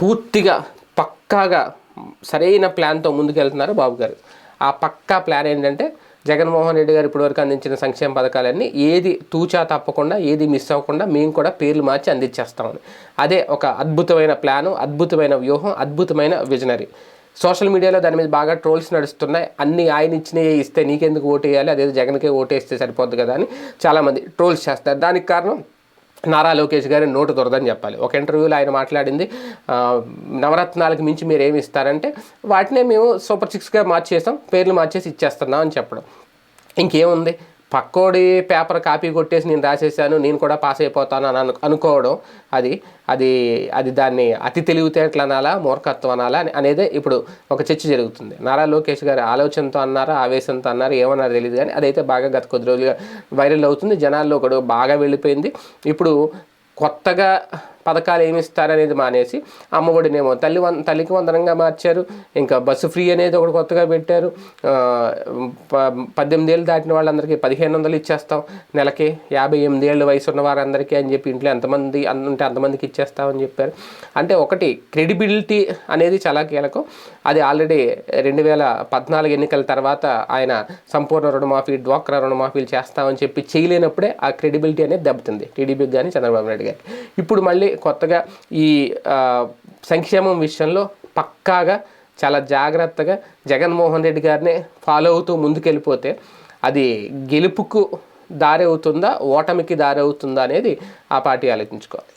పూర్తిగా పక్కాగా సరైన ప్లాన్తో ముందుకెళ్తున్నారు బాబు గారు. ఆ పక్కా ప్లాన్ ఏంటంటే జగన్మోహన్ రెడ్డి గారు ఇప్పటివరకు అందించిన సంక్షేమ పథకాలన్నీ ఏది తూచా తప్పకుండా ఏది మిస్ అవ్వకుండా మేము కూడా పేర్లు మార్చి అందించేస్తామని అదే ఒక అద్భుతమైన ప్లాను అద్భుతమైన వ్యూహం అద్భుతమైన విజనరీ. సోషల్ మీడియాలో దాని మీద బాగా ట్రోల్స్ నడుస్తున్నాయి. అన్ని ఆయన ఇచ్చినవి ఇస్తే నీకెందుకు ఓటు వేయాలి అదే జగన్కే ఓటేస్తే సరిపోద్ది కదా అని చాలామంది ట్రోల్స్ చేస్తారు. దానికి కారణం నారా లోకేష్ గారి నోటు దొరదని చెప్పాలి. ఒక ఇంటర్వ్యూలో ఆయన మాట్లాడింది నవరత్నాలకు మించి మీరు ఏమి ఇస్తారంటే వాటినే మేము సూపర్ సిక్స్గా మార్చేస్తాం పేర్లు మార్చేసి ఇచ్చేస్తున్నాం అని చెప్పడం. ఇంకేముంది? పక్కోడి పేపర్ కాపీ కొట్టేసి నేను రాసేసాను నేను కూడా పాస్ అయిపోతాను అని అను అనుకోవడం అది అది అది దాన్ని అతి తెలివితేటలు అనాలా మూర్ఖత్వం అనాలా అని ఇప్పుడు ఒక చర్చ జరుగుతుంది. నారా లోకేష్ గారి ఆలోచనతో అన్నారా ఆవేశంతో అన్నారు ఏమన్నారో తెలియదు కానీ అదైతే బాగా గత కొద్ది రోజులుగా వైరల్ అవుతుంది. జనాల్లో ఒకడు బాగా వెళ్ళిపోయింది. ఇప్పుడు కొత్తగా పథకాలు ఏమి ఇస్తారనేది మానేసి అమ్మఒడినేమో తల్లి వం తల్లికి వందనంగా మార్చారు. ఇంకా బస్సు ఫ్రీ అనేది ఒకటి కొత్తగా పెట్టారు. ప- పద్దెనిమిది ఏళ్ళు దాటిన వాళ్ళందరికీ పదిహేను వందలు ఇచ్చేస్తాం. నెలకి యాభై ఎనిమిది ఏళ్ళు వయసు ఉన్న వారందరికీ అని చెప్పి ఇంట్లో ఎంతమంది అంటే ఉంటే అంతమందికి ఇచ్చేస్తామని చెప్పారు. అంటే ఒకటి క్రెడిబిలిటీ అనేది చాలా కీలకం. అది ఆల్రెడీ రెండు వేల పద్నాలుగు ఎన్నికల తర్వాత ఆయన సంపూర్ణ రుణమాఫీ డ్వాక్రా రుణమాఫీలు చేస్తామని చెప్పి చేయలేనప్పుడే ఆ క్రెడిబిలిటీ అనేది దెబ్బతింది. టీడీపీకి కానీ చంద్రబాబు నాయుడు గారికి. ఇప్పుడు మళ్ళీ కొత్తగా ఈ సంక్షేమం విషయంలో పక్కాగా చాలా జాగ్రత్తగా జగన్మోహన్ రెడ్డి గారిని ఫాలో అవుతూ ముందుకెళ్ళిపోతే అది గెలుపుకు దారి అవుతుందా ఓటమికి దారి అవుతుందా అనేది ఆ పార్టీ ఆలోచించుకోవాలి.